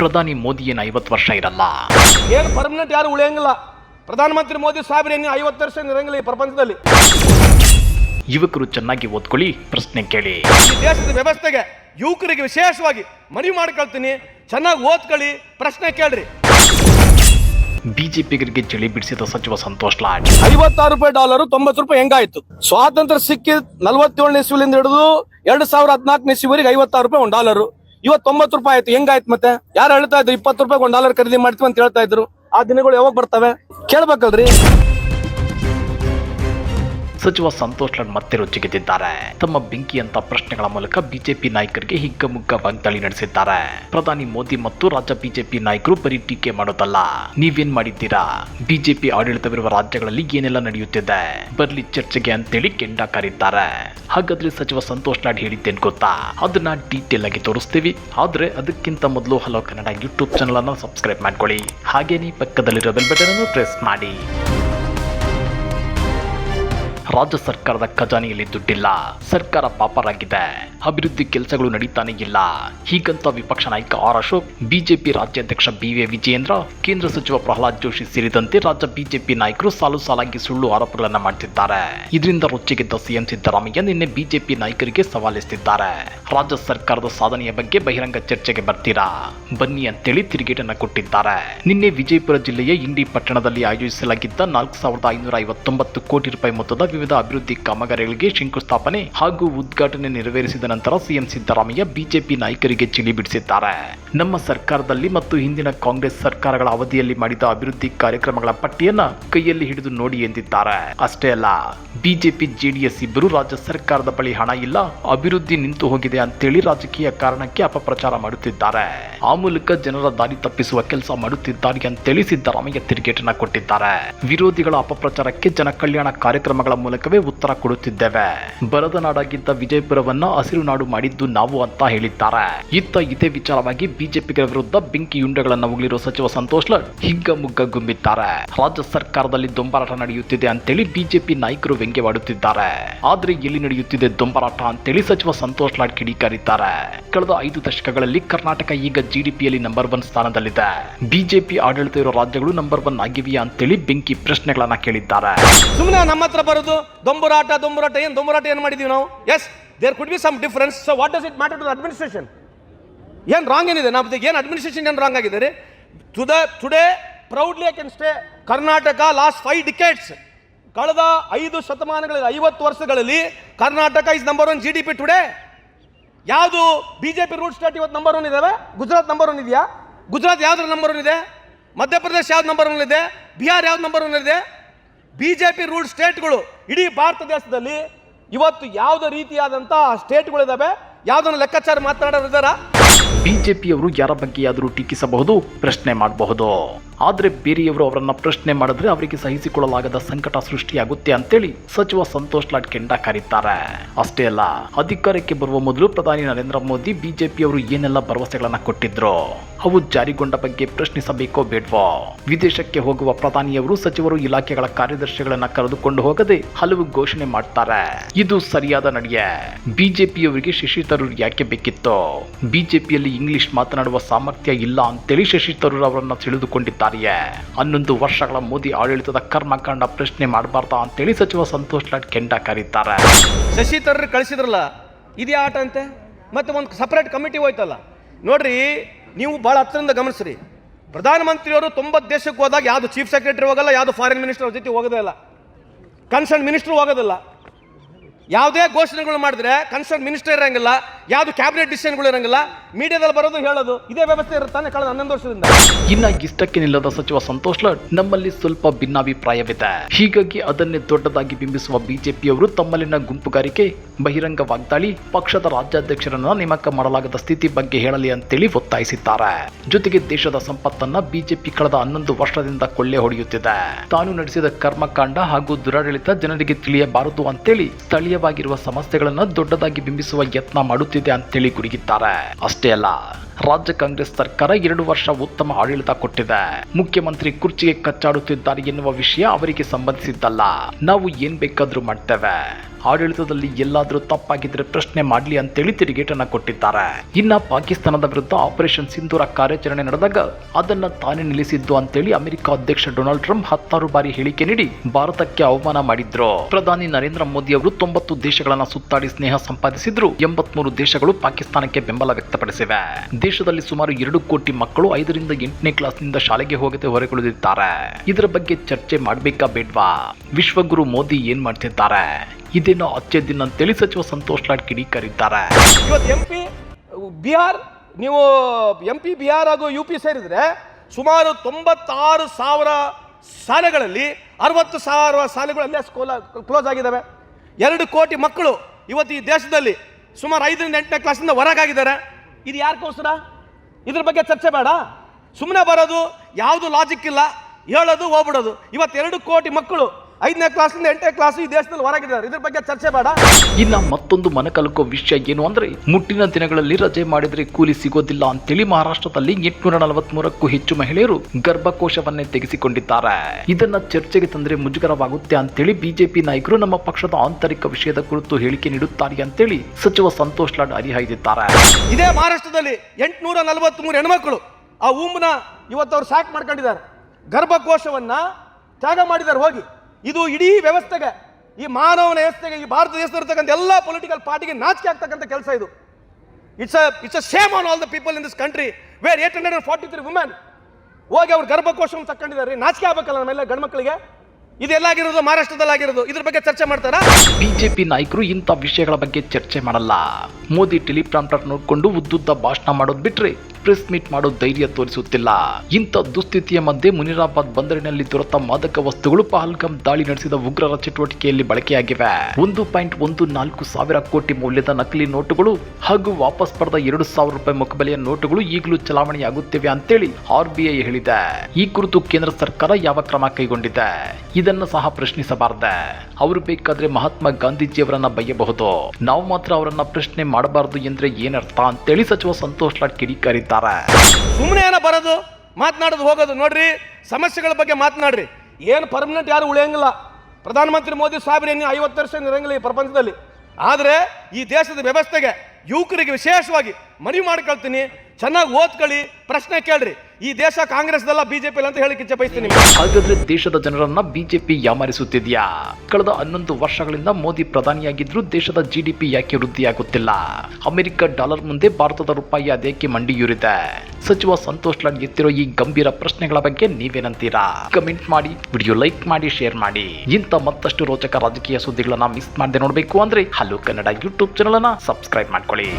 ಪ್ರಧಾನಿ ಮೋದಿ ಏನು ಐವತ್ತು ವರ್ಷ ಇರಲ್ಲ. ಏನು ಪರ್ಮನೆಂಟ್ ಯಾರು ಉಳಿಯಂಗಿಲ್ಲ. ಪ್ರಧಾನಮಂತ್ರಿ ಮೋದಿ ಸಾಹೇಬ್ರೇನು ಐವತ್ತು ವರ್ಷ ಇರಂಗಿಲ್ಲ ಈ ಪ್ರಪಂಚದಲ್ಲಿ. ಯುವಕರು ಚೆನ್ನಾಗಿ ಓದ್ಕೊಳ್ಳಿ ಪ್ರಶ್ನೆ ಕೇಳಿ. ಈ ದೇಶದ ವ್ಯವಸ್ಥೆಗೆ ಯುವಕರಿಗೆ ವಿಶೇಷವಾಗಿ ಮನವಿ ಮಾಡ್ಕೊಳ್ತೀನಿ. ಚೆನ್ನಾಗಿ ಓದ್ಕೊಳ್ಳಿ ಪ್ರಶ್ನೆ ಕೇಳ್ರಿ. ಬಿಜೆಪಿಗರಿಗೆ ಚಳಿ ಬಿಡಿಸಿದ ಸಚಿವ ಸಂತೋಷ್ ಲಾಡ್. ಐವತ್ತಾರು ರೂಪಾಯಿ ಡಾಲರ್ ತೊಂಬತ್ತು ರೂಪಾಯಿ ಹೆಂಗಾಯ್ತು? ಸ್ವಾತಂತ್ರ್ಯ ಸಿಕ್ಕಿ ನಲವತ್ತೇಳನೇ ಇಸ್ವಿಲಿಂದ ಹಿಡಿದು ಎರಡ್ ಸಾವಿರ ಹದಿನಾಲ್ಕನೇ ಇಸ್ವಿವರೆಗೆ ಐವತ್ತಾರು ರೂಪಾಯಿ ಒಂದು ಡಾಲರ್ ಇವತ್ತು ತೊಂಬತ್ತು ರೂಪಾಯಿ ಆಯ್ತು. ಹೆಂಗಾಯ್ತು ಮತ್ತೆ? ಯಾರು ಹೇಳ್ತಾ ಇದ್ರು? ಇಪ್ಪತ್ತು ರೂಪಾಯಿ ಒಂದು ಡಾಲರ್ ಖರೀದಿ ಮಾಡ್ತೀವಿ ಅಂತ ಹೇಳ್ತಾ ಇದ್ರು. ಆ ದಿನಗಳು ಯಾವಾಗ ಬರ್ತವೆ? ಕೇಳ್ಬೇಕಲ್ರಿ. ಸಚಿವ ಸಂತೋಷ್ ಲಾಡ್ ಮತ್ತೆ ರುಚಿಗೆದ್ದಿದ್ದಾರೆ ತಮ್ಮ ಬೆಂಕಿಯಂತ ಪ್ರಶ್ನೆಗಳ ಮೂಲಕ ಬಿಜೆಪಿ ನಾಯಕರಿಗೆ ಹಿಗ್ಗಮುಗ್ಗ ವಾಗ್ದಾಳಿ ನಡೆಸಿದ್ದಾರೆ. ಪ್ರಧಾನಿ ಮೋದಿ ಮತ್ತು ರಾಜ್ಯ ಬಿಜೆಪಿ ನಾಯಕರು ಬರೀ ಟೀಕೆ ಮಾಡೋದಲ್ಲ. ನೀವೇನ್ ಮಾಡಿದ್ದೀರಾ? ಬಿಜೆಪಿ ಆಡಳಿತವಿರುವ ರಾಜ್ಯಗಳಲ್ಲಿ ಏನೆಲ್ಲ ನಡೆಯುತ್ತಿದೆ? ಬರ್ಲಿ ಚರ್ಚೆಗೆ ಅಂತೇಳಿ ಕೆಂಡ ಕರೀತಾರೆ ಹಾಗಾದ್ರೆ ಸಚಿವ ಸಂತೋಷ್ ಲಾಡ್ ಹೇಳಿದ್ದೇನ್ ಗೊತ್ತಾ? ಅದನ್ನ ಡೀಟೇಲ್ ಆಗಿ ತೋರಿಸ್ತೀವಿ. ಆದ್ರೆ ಅದಕ್ಕಿಂತ ಮೊದಲು ಹಲೋ ಕನ್ನಡ ಯೂಟ್ಯೂಬ್ ಚಾನಲ್ ಅನ್ನು ಸಬ್ಸ್ಕ್ರೈಬ್ ಮಾಡ್ಕೊಳ್ಳಿ. ಹಾಗೇನೇ ಪಕ್ಕದಲ್ಲಿರೋ ಬೆಲ್ ಬಟನ್ ಅನ್ನು ಪ್ರೆಸ್ ಮಾಡಿ. ರಾಜ್ಯ ಸರ್ಕಾರದ ಖಜಾನೆಯಲ್ಲಿ ದುಡ್ಡಿಲ್ಲ. ಸರ್ಕಾರ ಪಾಪರಾಗಿದೆ. ಅಭಿವೃದ್ಧಿ ಕೆಲಸಗಳು ನಡೀತಾನೆ ಇಲ್ಲ. ಹೀಗಂತ ವಿಪಕ್ಷ ನಾಯಕ ಆರ್ ಅಶೋಕ್, ಬಿಜೆಪಿ ರಾಜ್ಯಾಧ್ಯಕ್ಷ ಬಿ ವಿ ವಿಜಯೇಂದ್ರ, ಕೇಂದ್ರ ಸಚಿವ ಪ್ರಹ್ಲಾದ್ ಜೋಶಿ ಸೇರಿದಂತೆ ರಾಜ್ಯ ಬಿಜೆಪಿ ನಾಯಕರು ಸಾಲು ಸಾಲಾಗಿ ಸುಳ್ಳು ಆರೋಪಗಳನ್ನು ಮಾಡುತ್ತಿದ್ದಾರೆ ಇದರಿಂದ ರೊಚ್ಚಿಗೆದ್ದ ಸಿಎಂ ಸಿದ್ದರಾಮಯ್ಯ ನಿನ್ನೆ ಬಿಜೆಪಿ ನಾಯಕರಿಗೆ ಸವಾಲೆಸೆದಿದ್ದಾರೆ ರಾಜ್ಯ ಸರ್ಕಾರದ ಸಾಧನೆಯ ಬಗ್ಗೆ ಬಹಿರಂಗ ಚರ್ಚೆಗೆ ಬರ್ತೀರಾ? ಬನ್ನಿ ಅಂತೇಳಿ ತಿರುಗೇಟನ್ನು ಕೊಟ್ಟಿದ್ದಾರೆ. ನಿನ್ನೆ ವಿಜಯಪುರ ಜಿಲ್ಲೆಯ ಇಂಡಿ ಪಟ್ಟಣದಲ್ಲಿ ಆಯೋಜಿಸಲಾಗಿದ್ದ ನಾಲ್ಕು ಸಾವಿರದ ಐನೂರ ಐವತ್ತೊಂಬತ್ತು ಕೋಟಿ ರೂಪಾಯಿ ಮೊತ್ತದ ವಿವಿಧ ಅಭಿವೃದ್ಧಿ ಕಾಮಗಾರಿಗಳಿಗೆ ಶಂಕುಸ್ಥಾಪನೆ ಹಾಗೂ ಉದ್ಘಾಟನೆ ನೆರವೇರಿಸಿದ ನಂತರ ಸಿಎಂ ಸಿದ್ದರಾಮಯ್ಯ ಬಿಜೆಪಿ ನಾಯಕರಿಗೆ ಚಿಳಿ ಬಿಡಿಸಿದ್ದಾರೆ. ನಮ್ಮ ಸರ್ಕಾರದಲ್ಲಿ ಮತ್ತು ಹಿಂದಿನ ಕಾಂಗ್ರೆಸ್ ಸರ್ಕಾರಗಳ ಅವಧಿಯಲ್ಲಿ ಮಾಡಿದ ಅಭಿವೃದ್ಧಿ ಕಾರ್ಯಕ್ರಮಗಳ ಪಟ್ಟಿಯನ್ನ ಕೈಯಲ್ಲಿ ಹಿಡಿದು ನೋಡಿ ಎಂದಿದ್ದಾರೆ. ಅಷ್ಟೇ ಅಲ್ಲ, ಬಿಜೆಪಿ ಜೆಡಿಎಸ್ ಇಬ್ಬರು ರಾಜ್ಯ ಸರ್ಕಾರದ ಬಳಿ ಹಣ ಇಲ್ಲ, ಅಭಿವೃದ್ಧಿ ನಿಂತು ಹೋಗಿದೆ ಅಂತೇಳಿ ರಾಜಕೀಯ ಕಾರಣಕ್ಕೆ ಅಪಪ್ರಚಾರ ಮಾಡುತ್ತಿದ್ದಾರೆ. ಆ ಮೂಲಕ ಜನರ ದಾರಿ ತಪ್ಪಿಸುವ ಕೆಲಸ ಮಾಡುತ್ತಿದ್ದಾರೆ ಅಂತೇಳಿ ಸಿದ್ದರಾಮಯ್ಯ ತಿರುಗೇಟನ್ನ ಕೊಟ್ಟಿದ್ದಾರೆ. ವಿರೋಧಿಗಳ ಅಪಪ್ರಚಾರಕ್ಕೆ ಜನ ಕಲ್ಯಾಣ ಕಾರ್ಯಕ್ರಮಗಳ ಮೂಲಕವೇ ಉತ್ತರ ಕೊಡುತ್ತಿದ್ದೇವೆ. ಬರದ ನಾಡಾಗಿದ್ದ ವಿಜಯಪುರವನ್ನ ಹಸಿರು ನಾಡು ಮಾಡಿದ್ದು ನಾವು ಅಂತ ಹೇಳಿದ್ದಾರೆ. ಇತ್ತ ಇದೇ ವಿಚಾರವಾಗಿ ಬಿಜೆಪಿಗಳ ವಿರುದ್ಧ ಬೆಂಕಿಯುಂಡೆಗಳನ್ನ ಉಗುಳಿರುವ ಸಚಿವ ಸಂತೋಷ್ ಲಾಡ್ ಹಿಗ್ಗಮುಗ್ಗ ಗುಮ್ಮಿದ್ದಾರೆ. ರಾಜ್ಯ ಸರ್ಕಾರದಲ್ಲಿ ದೊಂಬರಾಟ ನಡೆಯುತ್ತಿದೆ ಅಂತೇಳಿ ಬಿಜೆಪಿ ನಾಯಕರು ವ್ಯಂಗ್ಯವಾಡುತ್ತಿದ್ದಾರೆ. ಆದ್ರೆ ಎಲ್ಲಿ ನಡೆಯುತ್ತಿದೆ ದೊಂಬರಾಟ ಅಂತೇಳಿ ಸಚಿವ ಸಂತೋಷ್ ಲಾಡ್ ಕಿಡಿಕಾರಿದ್ದಾರೆ. ಕಳೆದ ಐದು ದಶಕಗಳಲ್ಲಿ ಕರ್ನಾಟಕ ಈಗ ಜಿಡಿಪಿಯಲ್ಲಿ ನಂಬರ್ ಒನ್ ಸ್ಥಾನದಲ್ಲಿದೆ. ಬಿಜೆಪಿ ಆಡಳಿತ ಇರುವ ರಾಜ್ಯಗಳು ನಂಬರ್ ಒನ್ ಆಗಿವೆಯಾ ಅಂತೇಳಿ ಬೆಂಕಿ ಪ್ರಶ್ನೆಗಳನ್ನ ಕೇಳಿದ್ದಾರೆ. ಸುಮ್ಮನೆ ನಮ್ಮ ಹತ್ರ ಬರೋದು ದೊಂಬರಾಟ, ದೊಂಬುರಾಟ, ಏನು ದೊಂಬರಾಟ ಏನು ಮಾಡಿದೀವಿ ನಾವು? Yes there could be some difference so what does it matter to administration ಏನು ರಾಂಗ್ ಏನಿದೆ? ನಾವು ಏನು ಅಡ್ಮಿನಿಸ್ಟ್ರೇಷನ್ ಏನು ರಾಂಗ್ ಆಗಿದೆ? ರೀ to the today proudly I can say Karnataka last five decades ಕಳೆದ ಐದು ಶತಮಾನಗಳಲ್ಲಿ, ಐವತ್ತು ವರ್ಷಗಳಲ್ಲಿ Karnataka is number one G D P today ಯಾವುದು ಬಿ ಜೆ ರೂಟ್ ಸ್ಟೇಟ್ ಇವತ್ತು ನಂಬರ್ ಒನ್ ಇದಾವೆ? ಗುಜರಾತ್ ನಂಬರ್ ಒನ್ ಇದೆಯಾ? ಗುಜರಾತ್ ಯಾವ್ದ್ರ ನಂಬರ್ ಒನ್ ಇದೆ? ಮಧ್ಯಪ್ರದೇಶ ಯಾವ್ದು ನಂಬರ್ ಒನ್ ಇದೆ? ಬಿಹಾರ್ ಯಾವ್ದು ನಂಬರ್ ಒನ್ ಇದೆ? ಬಿ ಜೆ ಪಿ ರೂಲ್ ಸ್ಟೇಟ್ಗಳು ಇಡೀ ಭಾರತ ದೇಶದಲ್ಲಿ ಇವತ್ತು ಯಾವುದೇ ರೀತಿಯಾದಂಥ ಸ್ಟೇಟ್ಗಳಿದ್ದಾವೆ ಯಾವುದನ್ನು ಲೆಕ್ಕಾಚಾರ ಮಾತನಾಡೋರು ಇದ್ದಾರಾ ಬಿಜೆಪಿಯವರು ಯಾರ ಬಗ್ಗೆಯಾದರೂ ಟೀಕಿಸಬಹುದು, ಪ್ರಶ್ನೆ ಮಾಡಬಹುದು. ಆದ್ರೆ ಬೇರೆಯವರು ಅವರನ್ನ ಪ್ರಶ್ನೆ ಮಾಡಿದ್ರೆ ಅವರಿಗೆ ಸಹಿಸಿಕೊಳ್ಳಲಾಗದ ಸಂಕಟ ಸೃಷ್ಟಿಯಾಗುತ್ತೆ ಅಂತೇಳಿ ಸಚಿವ ಸಂತೋಷ್ ಲಾಡ್ ಕೆಂಡ ಕರೀತಾರೆ ಅಷ್ಟೇ ಅಲ್ಲ, ಅಧಿಕಾರಕ್ಕೆ ಬರುವ ಮೊದಲು ಪ್ರಧಾನಿ ನರೇಂದ್ರ ಮೋದಿ ಬಿಜೆಪಿಯವರು ಏನೆಲ್ಲ ಭರವಸೆಗಳನ್ನ ಕೊಟ್ಟಿದ್ರು? ಅವು ಜಾರಿಗೊಂಡ ಬಗ್ಗೆ ಪ್ರಶ್ನಿಸಬೇಕೋ ಬೇಡ್ವೋ? ವಿದೇಶಕ್ಕೆ ಹೋಗುವ ಪ್ರಧಾನಿಯವರು ಸಚಿವರು ಇಲಾಖೆಗಳ ಕಾರ್ಯದರ್ಶಿಗಳನ್ನ ಕರೆದುಕೊಂಡು ಹೋಗದೆ ಹಲವು ಘೋಷಣೆ ಮಾಡ್ತಾರೆ. ಇದು ಸರಿಯಾದ ನಡೆಯೇ? ಬಿಜೆಪಿಯವರಿಗೆ ಶಶಿ ತರೂರ್ ಯಾಕೆ ಬೇಕಿತ್ತು? ಬಿಜೆಪಿಯಲ್ಲಿ ಇಂಗ್ಲಿಷ್ ಮಾತನಾಡುವ ಸಾಮರ್ಥ್ಯ ಇಲ್ಲ ಅಂತೇಳಿ ಶಶಿ ತರೂರ್ ಅವರನ್ನ ತಿಳಿದುಕೊಂಡಿದ್ದಾರೆಯೇ ಹನ್ನೊಂದು ವರ್ಷಗಳ ಮೋದಿ ಆಡಳಿತದ ಕರ್ಮಕಾಂಡ ಪ್ರಶ್ನೆ ಮಾಡಬಾರ್ದಾ ಅಂತೇಳಿ ಸಚಿವ ಸಂತೋಷ್ ಲಾಟ್ ಕೆಂಡ ಕರೀತಾರೆ ಶಶಿ ಕಳಿಸಿದ್ರಲ್ಲ, ಇದೇ ಆಟ ಅಂತೆ? ಮತ್ತೆ ಒಂದು ಸಪರೇಟ್ ಕಮಿಟಿ ಹೋಯ್ತಲ್ಲ? ನೋಡ್ರಿ, ನೀವು ಭಾಳ ಹತ್ತಿರದಿಂದ ಗಮನಿಸ್ರಿ. ಪ್ರಧಾನಮಂತ್ರಿಯವರು ತೊಂಬತ್ತು ದೇಶಕ್ಕೆ ಹೋದಾಗ ಯಾವುದು ಚೀಫ್ ಸೆಕ್ರೆಟರಿ ಹೋಗಲ್ಲ, ಯಾವುದು ಫಾರಿನ್ ಮಿನಿಸ್ಟರ್ ಅವ್ರ ಜೊತೆ ಹೋಗೋದೇ ಇಲ್ಲ. ಕನ್ಸರ್ನ್ ಮಿನಿಸ್ಟರ್ ಹೋಗೋದಿಲ್ಲ. ಯಾವುದೇ ಘೋಷಣೆಗಳು ಮಾಡಿದ್ರೆ ಕನ್ಸರ್ನ್ ಮಿನಿಸ್ಟರ್ ಇರಂಗಿಲ್ಲ. ಯಾವುದು ಕ್ಯಾಬಿನೆಟ್ ಡಿಸಿಷನ್ಗಳು ಇರಂಗಿಲ್ಲ. ಮೀಡಿಯಾದಲ್ಲಿ ಬರೋದು ಹೇಳೋದು, ಇದೇ ವ್ಯವಸ್ಥೆ ಇರುತ್ತಾನೆ ಕಳೆದ ಹನ್ನೊಂದು ವರ್ಷದಿಂದ. ಇನ್ನ ಇಷ್ಟಕ್ಕೆ ನಿಲ್ಲದ ಸಚಿವ ಸಂತೋಷ್ ಲಾಡ್ ನಮ್ಮಲ್ಲಿ ಸ್ವಲ್ಪ ಭಿನ್ನಾಭಿಪ್ರಾಯವಿದೆ. ಹೀಗಾಗಿ ಅದನ್ನೇ ದೊಡ್ಡದಾಗಿ ಬಿಂಬಿಸುವ ಬಿಜೆಪಿಯವರು ತಮ್ಮಲ್ಲಿನ ಗುಂಪುಗಾರಿಕೆ ಬಹಿರಂಗ ವಾಗ್ದಾಳಿ ಪಕ್ಷದ ರಾಜ್ಯಾಧ್ಯಕ್ಷರನ್ನ ನೇಮಕ ಮಾಡಲಾಗದ ಸ್ಥಿತಿ ಬಗ್ಗೆ ಹೇಳಲಿ ಅಂತೇಳಿ ಒತ್ತಾಯಿಸಿದ್ದಾರೆ. ಜೊತೆಗೆ ದೇಶದ ಸಂಪತ್ತನ್ನ ಬಿಜೆಪಿ ಕಳೆದ ಹನ್ನೊಂದು ವರ್ಷದಿಂದ ಕೊಳ್ಳೆ ಹೊಡೆಯುತ್ತಿದೆ. ತಾನು ನಡೆಸಿದ ಕರ್ಮಕಾಂಡ ಹಾಗೂ ದುರಾಡಳಿತ ಜನರಿಗೆ ತಿಳಿಯಬಾರದು ಅಂತೇಳಿ ಸ್ಥಳೀಯವಾಗಿರುವ ಸಮಸ್ಯೆಗಳನ್ನ ದೊಡ್ಡದಾಗಿ ಬಿಂಬಿಸುವ ಯತ್ನ ಮಾಡುತ್ತಿದೆ ಅಂತೇಳಿ ಗುಡುಗಿದ್ದಾರೆ ಅಷ್ಟೇ ಅಲ್ಲ ರಾಜ್ಯ ಕಾಂಗ್ರೆಸ್ ಸರ್ಕಾರ ಎರಡು ವರ್ಷ ಉತ್ತಮ ಆಡಳಿತ ಕೊಟ್ಟಿದೆ. ಮುಖ್ಯಮಂತ್ರಿ ಕುರ್ಚಿಗೆ ಕಚ್ಚಾಡುತ್ತಿದ್ದಾರೆ ಎನ್ನುವ ವಿಷಯ ಅವರಿಗೆ ಸಂಬಂಧಿಸಿದ್ದಲ್ಲ. ನಾವು ಏನ್ ಬೇಕಾದ್ರೂ ಮಾಡ್ತೇವೆ. ಆಡಳಿತದಲ್ಲಿ ಎಲ್ಲಾದರೂ ತಪ್ಪಾಗಿದ್ರೆ ಪ್ರಶ್ನೆ ಮಾಡಲಿ ಅಂತೇಳಿ ತಿರುಗೇಟನ್ನ ಕೊಟ್ಟಿದ್ದಾರೆ. ಇನ್ನ ಪಾಕಿಸ್ತಾನದ ವಿರುದ್ಧ ಆಪರೇಷನ್ ಸಿಂಧೂರ ಕಾರ್ಯಾಚರಣೆ ನಡೆದಾಗ ಅದನ್ನ ತಾನೇ ನಿಲ್ಲಿಸಿದ್ದು ಅಂತೇಳಿ ಅಮೆರಿಕ ಅಧ್ಯಕ್ಷ ಡೊನಾಲ್ಡ್ ಟ್ರಂಪ್ ಹತ್ತಾರು ಬಾರಿ ಹೇಳಿಕೆ ನೀಡಿ ಭಾರತಕ್ಕೆ ಅವಮಾನ ಮಾಡಿದ್ರು. ಪ್ರಧಾನಿ ನರೇಂದ್ರ ಮೋದಿ ಅವರು ತೊಂಬತ್ತು ದೇಶಗಳನ್ನ ಸುತ್ತಾಡಿ ಸ್ನೇಹ ಸಂಪಾದಿಸಿದ್ರು. ಎಂಬತ್ಮೂರು ದೇಶಗಳು ಪಾಕಿಸ್ತಾನಕ್ಕೆ ಬೆಂಬಲ ವ್ಯಕ್ತಪಡಿಸಿವೆ. ದೇಶದಲ್ಲಿ ಸುಮಾರು ಎರಡು ಕೋಟಿ ಮಕ್ಕಳು ಐದರಿಂದ ಎಂಟನೇ ಕ್ಲಾಸ್ನಿಂದ ಶಾಲೆಗೆ ಹೋಗದೆ ಹೊರಗುಳಿದಿದ್ದಾರೆ. ಇದರ ಬಗ್ಗೆ ಚರ್ಚೆ ಮಾಡಬೇಕಾ ಬೇಡ್ವಾ ವಿಶ್ವಗುರು ಮೋದಿ ಏನ್ ಮಾಡ್ತಿದ್ದಾರೆ? ಇದೇನೋ ಅಚ್ಚೆ ದಿನ ಅಂತೇಳಿ ಸಚಿವ ಸಂತೋಷ್ ಲಾಡ್ ಕಿಡಿಕಾರಿದ್ದಾರೆ. ಇವತ್ತು ಪಿ, ಬಿಹಾರ್, ನೀವು ಎಂ ಪಿ, ಬಿಹಾರ್ ಹಾಗೂ ಯು ಪಿ ಸೇರಿದ್ರೆ ಸುಮಾರು ತೊಂಬತ್ತಾರು ಸಾವಿರ ಶಾಲೆಗಳಲ್ಲಿ ಅರವತ್ತು ಸಾವಿರ ಶಾಲೆಗಳು ಅಲ್ಲೇ ಕ್ಲೋಸ್ ಆಗಿದ್ದಾವೆ. ಎರಡು ಕೋಟಿ ಮಕ್ಕಳು ಇವತ್ತು ಈ ದೇಶದಲ್ಲಿ ಸುಮಾರು ಐದರಿಂದ ಎಂಟನೇ ಕ್ಲಾಸಿಂದ ಹೊರಗಾಗಿದ್ದಾರೆ. ಇದು ಯಾರಿಗೋಸ್ಕರ? ಇದ್ರ ಬಗ್ಗೆ ಚರ್ಚೆ ಬೇಡ. ಸುಮ್ಮನೆ ಬರೋದು, ಯಾವುದು ಲಾಜಿಕ್ ಇಲ್ಲ, ಹೇಳೋದು, ಹೋಗ್ಬಿಡೋದು. ಇವತ್ತು ಎರಡು ಕೋಟಿ ಮಕ್ಕಳು ಐದನೇ ಕ್ಲಾಸಿಂದ ಎಂಟನೇ ಕ್ಲಾಸ್ ಈ ದೇಶದಲ್ಲಿ ಹೊರಗಿದ್ದಾರೆ. ಇದ್ರ ಬಗ್ಗೆ ಚರ್ಚೆ ಬೇಡ. ಇನ್ನ ಮತ್ತೊಂದು ಮನಕಲುಕೋ ವಿಷಯ ಏನು ಅಂದ್ರೆ ಮುಟ್ಟಿನ ದಿನಗಳಲ್ಲಿ ರಜೆ ಮಾಡಿದ್ರೆ ಕೂಲಿ ಸಿಗೋದಿಲ್ಲ ಅಂತೇಳಿ ಮಹಾರಾಷ್ಟ್ರದಲ್ಲಿ ಎಂಟುನೂರ ನಲವತ್ಮೂರಕ್ಕೂ ಹೆಚ್ಚು ಮಹಿಳೆಯರು ಗರ್ಭಕೋಶವನ್ನೇ ತೆಗೆಸಿಕೊಂಡಿದ್ದಾರೆ. ಇದನ್ನ ಚರ್ಚೆಗೆ ತಂದ್ರೆ ಮುಜುಗರವಾಗುತ್ತೆ ಅಂತೇಳಿ ಬಿಜೆಪಿ ನಾಯಕರು ನಮ್ಮ ಪಕ್ಷದ ಆಂತರಿಕ ವಿಷಯದ ಕುರಿತು ಹೇಳಿಕೆ ನೀಡುತ್ತಾರೆ ಅಂತೇಳಿ ಸಚಿವ ಸಂತೋಷ್ ಲಾಡ್ ಹರಿಹಾಯ್ದಿದ್ದಾರೆ. ಇದೇ ಮಹಾರಾಷ್ಟ್ರದಲ್ಲಿ ಎಂಟುನೂರ ನಲವತ್ಮೂರು ಹೆಣ್ಮಕ್ಳು ಆ ಊಮ್ನ ಇವತ್ತು ಅವ್ರು ಸಾಕ್ ಮಾಡ್ಕೊಂಡಿದ್ದಾರೆ. ಗರ್ಭಕೋಶವನ್ನ ತ್ಯಾಗ ಮಾಡಿದ್ದಾರೆ ಹೋಗಿ. ಇದು ಇಡೀ ವ್ಯವಸ್ಥೆಗೆ, ಈ ಮಾನವನ ವ್ಯವಸ್ಥೆಗೆ ಈ ಭಾರತ ದೇಶದಲ್ಲಿರ್ತಕ್ಕಂಥ ಎಲ್ಲ ಪೊಲಿಟಿಕಲ್ ಪಾರ್ಟಿಗೆ ನಾಚಿಕೆ ಆಗ್ತಕ್ಕಂಥ ಕೆಲಸ ಇದು. It's it's a shame on all the people in this country where eight hundred and forty three women ಹೋಗಿ ಅವ್ರು ಗರ್ಭಕೋಶವನ್ನು ತಕ್ಕೊಂಡಿದ್ದಾರೆ. ನಾಚಿಕೆ ಆಗ್ಬೇಕಲ್ಲ ನಮ್ಮೆಲ್ಲ ಗಂಡ್ಮಕ್ಳಿಗೆ? ಇದೆಲ್ಲಾಗಿರೋದು ಮಹಾರಾಷ್ಟ್ರದಲ್ಲಾಗಿರೋದು. ಇದ್ರ ಬಗ್ಗೆ ಚರ್ಚೆ ಮಾಡ್ತಾರ? ಬಿಜೆಪಿ ನಾಯಕರು ಇಂಥ ವಿಷಯಗಳ ಬಗ್ಗೆ ಚರ್ಚೆ ಮಾಡಲ್ಲ. ಮೋದಿ ಟೆಲಿಪ್ರಾಂಪ್ಟರ್ ನೋಡ್ಕೊಂಡು ಉದ್ದುದ್ದ ಭಾಷಣ ಮಾಡೋದು ಬಿಟ್ರೆ ಪ್ರೆಸ್ ಮೀಟ್ ಮಾಡೋ ಧೈರ್ಯ ತೋರಿಸುತ್ತಿಲ್ಲ. ಇಂಥ ದುಸ್ಥಿತಿಯ ಮಧ್ಯೆ ಮುನಿರಾಬಾದ್ ಬಂದರಿನಲ್ಲಿ ದೊರೆತ ಮಾದಕ ವಸ್ತುಗಳು ಪಹಲ್ಗಾಮ್ ದಾಳಿ ನಡೆಸಿದ ಉಗ್ರರ ಚಟುವಟಿಕೆಯಲ್ಲಿ ಬಳಕೆಯಾಗಿವೆ. ಒಂದು ಪಾಯಿಂಟ್ ಒಂದು ನಾಲ್ಕು ಸಾವಿರ ಕೋಟಿ ಮೌಲ್ಯದ ನಕಲಿ ನೋಟುಗಳು ಹಾಗೂ ವಾಪಸ್ ಪಡೆದ ಎರಡು ಸಾವಿರ ರೂಪಾಯಿ ಮುಖಬೆಲೆಯ ನೋಟುಗಳು ಈಗಲೂ ಚಲಾವಣೆಯಾಗುತ್ತಿವೆ ಅಂತೇಳಿ ಆರ್ಬಿಐ ಹೇಳಿದೆ. ಈ ಕುರಿತು ಕೇಂದ್ರ ಸರ್ಕಾರ ಯಾವ ಕ್ರಮ ಕೈಗೊಂಡಿದೆ? ಇದನ್ನು ಸಹ ಪ್ರಶ್ನಿಸಬಾರ್ದೆ. ಅವರು ಬೇಕಾದ್ರೆ ಮಹಾತ್ಮ ಗಾಂಧೀಜಿಯವರನ್ನ ಬೈಯಬಹುದು. ನಾವು ಮಾತ್ರ ಅವರನ್ನ ಪ್ರಶ್ನೆ ಮಾಡಬಾರದು ಎಂದ್ರೆ ಏನರ್ಥ ಅಂತೇಳಿ ಸಚಿವ ಸಂತೋಷ್ ಲಾಡ್ ಕಿಡಿಕಾರಿದ್ದಾರೆ. ಸುಮ್ಮನೆ ಏನೋ ಬರೋದು, ಮಾತನಾಡೋದು ಹೋಗೋದು, ನೋಡ್ರಿ, ಸಮಸ್ಯೆಗಳ ಬಗ್ಗೆ ಮಾತನಾಡ್ರಿ. ಏನು ಪರ್ಮನೆಂಟ್ ಯಾರು ಉಳಿಯಂಗಿಲ್ಲ. ಪ್ರಧಾನಮಂತ್ರಿ ಮೋದಿ ಸಾಹೇಬ್ರು ಏನು ಐವತ್ತು ವರ್ಷ ಇರಂಗಿಲ್ಲ ಈ ಪ್ರಪಂಚದಲ್ಲಿ. ಆದರೆ ಈ ದೇಶದ ವ್ಯವಸ್ಥೆಗೆ ಯುವಕರಿಗೆ ವಿಶೇಷವಾಗಿ ಮನವಿ ಮಾಡ್ಕೊಳ್ತೀನಿ ಚೆನ್ನಾಗಿ ಓದ್ಕೊಳ್ಳಿ, ಪ್ರಶ್ನೆ ಕೇಳ್ರಿ. ಈ ದೇಶ ಕಾಂಗ್ರೆಸ್ದಲ್ಲ ಬಿಜೆಪಿ ಅಂತ ಹೇಳಿ ಕಿಚ್ಚ ಬಯಸ್ತೀನಿ ಹಾಗಾದ್ರೆ ದೇಶದ ಜನರನ್ನ ಬಿಜೆಪಿ ಯಾಮಾರಿಸುತ್ತಿದ್ಯಾ? ಕಳೆದ ಹನ್ನೊಂದು ವರ್ಷಗಳಿಂದ ಮೋದಿ ಪ್ರಧಾನಿಯಾಗಿದ್ರು ದೇಶದ ಜಿಡಿಪಿ ಯಾಕೆ ವೃದ್ಧಿಯಾಗುತ್ತಿಲ್ಲ? ಅಮೆರಿಕ ಡಾಲರ್ ಮುಂದೆ ಭಾರತದ ರೂಪಾಯಿ ಅದೇಕೆ ಮಂಡಿಯೂರಿದೆ ಸಚಿವ ಸಂತೋಷ್ ಲಾಡ್ ಎತ್ತಿರೋ ಈ ಗಂಭೀರ ಪ್ರಶ್ನೆಗಳ ಬಗ್ಗೆ ನೀವೇನಂತೀರಾ ಕಮೆಂಟ್ ಮಾಡಿ, ವಿಡಿಯೋ ಲೈಕ್ ಮಾಡಿ, ಶೇರ್ ಮಾಡಿ. ಇಂಥ ಮತ್ತಷ್ಟು ರೋಚಕ ರಾಜಕೀಯ ಸುದ್ದಿಗಳನ್ನ ಮಿಸ್ ಮಾಡದೆ ನೋಡಬೇಕು ಅಂದ್ರೆ ಹಲೋ ಕನ್ನಡ ಯೂಟ್ಯೂಬ್ ಚಾನಲ್ ಅನ್ನ ಸಬ್ಸ್ಕ್ರೈಬ್ ಮಾಡ್ಕೊಳ್ಳಿ.